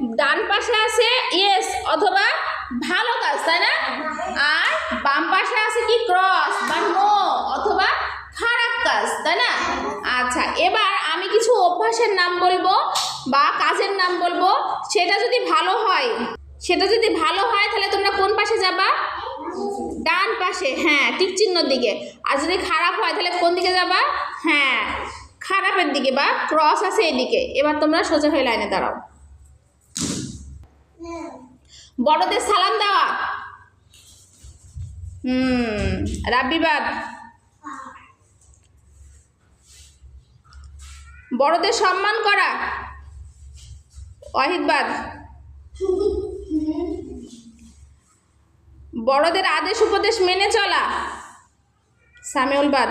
ডান পাশে আছে ইয়েস অথবা ভালো কাজ, তাই না? আর বাম পাশে আছে কি? ক্রস বা নো অথবা খারাপ কাজ, তাই না? আচ্ছা এবার আমি কিছু অভ্যাসের নাম বলব বা কাজের নাম বলব। সেটা যদি ভালো হয়, সেটা যদি ভালো হয়, তাহলে তোমরা কোন পাশে যাবা? ডান পাশে হ্যাঁ টিক চিহ্নর দিকে। আর যদি খারাপ হয়, তাহলে কোন দিকে যাবা? হ্যাঁ খারাপের দিকে বা ক্রস আছে এদিকে। এবার তোমরা সোজা হয়ে লাইনে দাঁড়াও। বড়দের সালাম দেওয়া। হুম, রাব্বিবাদ। বড়দের সম্মান করা। অহিতবাদ। বড়দের আদেশ উপদেশ মেনে চলা। সামিউলবাদ।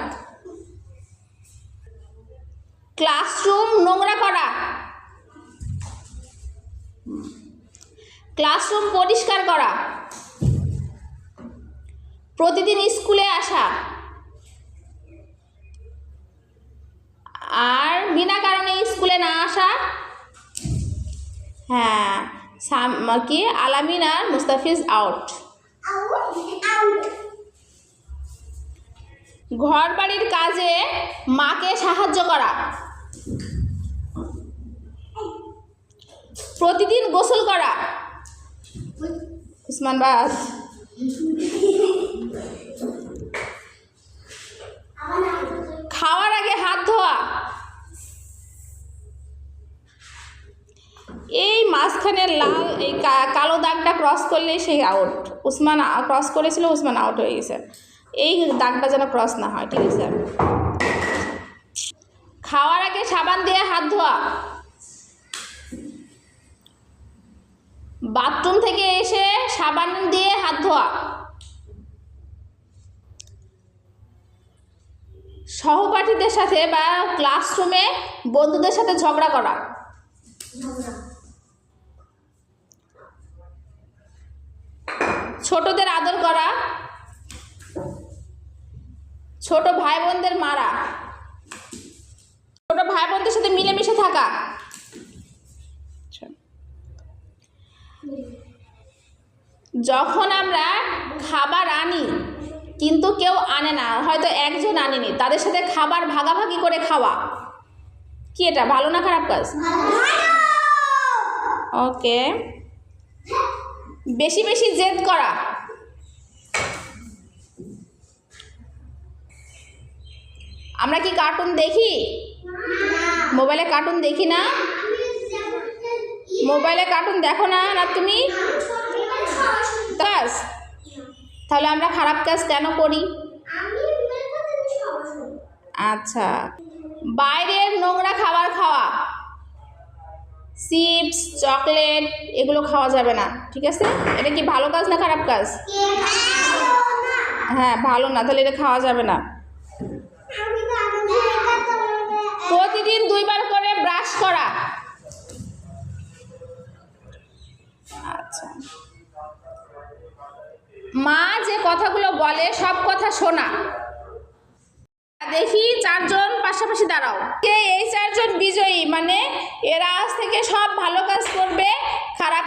ক্লাসরুম নোংরা করা। ক্লাসরুম পরিষ্কার করা। প্রতিদিন স্কুলে আসা। আর বিনা কারণে স্কুলে না আসা। হ্যাঁ কি? আলামিন আর মুস্তাফিজ আউট ঘর বাড়ির কাজে মাকে সাহায্য করা। প্রতিদিন গোসল করা। উসমান বাস খাওয়ার আগে হাত ধোয়া। এই মাঝখানে লাল, এই কালো দাগটা ক্রস করলে সেই আউট উসমান ক্রস করেছিল, উসমান আউট হয়ে গেছে। এই দাগটা যেন ক্রস না হয়, ঠিক আছে? খাওয়ার আগে সাবান দিয়ে হাত ধোয়া। বাথরুম থেকে এসে সাবান দিয়ে হাত ধোয়া। সহপাঠীদের সাথে বা ক্লাসরুমে বন্ধুদের সাথে ঝগড়া করা। ছোটদের আদর করা। ছোট ভাই বোনদের মারা। ছোট ভাই বোনদের সাথে মিলেমিশে থাকা। যখন আমরা খাবার আনি, কিন্তু কেউ আনে না, হয়তো একজন আনেনি, তাদের সাথে খাবার ভাগাভাগি করে খাওয়া। কি এটা, ভালো না খারাপ কাজ? ওকে। বেশি বেশি জেদ করা। আমরা কি কার্টুন দেখি? মোবাইলে কার্টুন দেখি না? মোবাইলে কার্টুন দেখো না না তুমি? কাজ তাহলে আমরা খারাপ কাজ কেন করি? আচ্ছা। বাইরের নোংরা খাবার খাওয়া। চিপস চকলেট এগুলো খাওয়া যাবে না ঠিক আছে? এটা কি ভালো কাজ না খারাপ কাজ? হ্যাঁ ভালো না তাহলে এটা খাওয়া যাবে না। মা যে কথাগুলো বলে, সব কথা শোনা। দেখি চারজন, পাশাপাশি দাঁড়াও। কে এই চারজন বিজয়ী? মানে এরা আজ থেকে সব ভালো কাজ করবে, খারাপ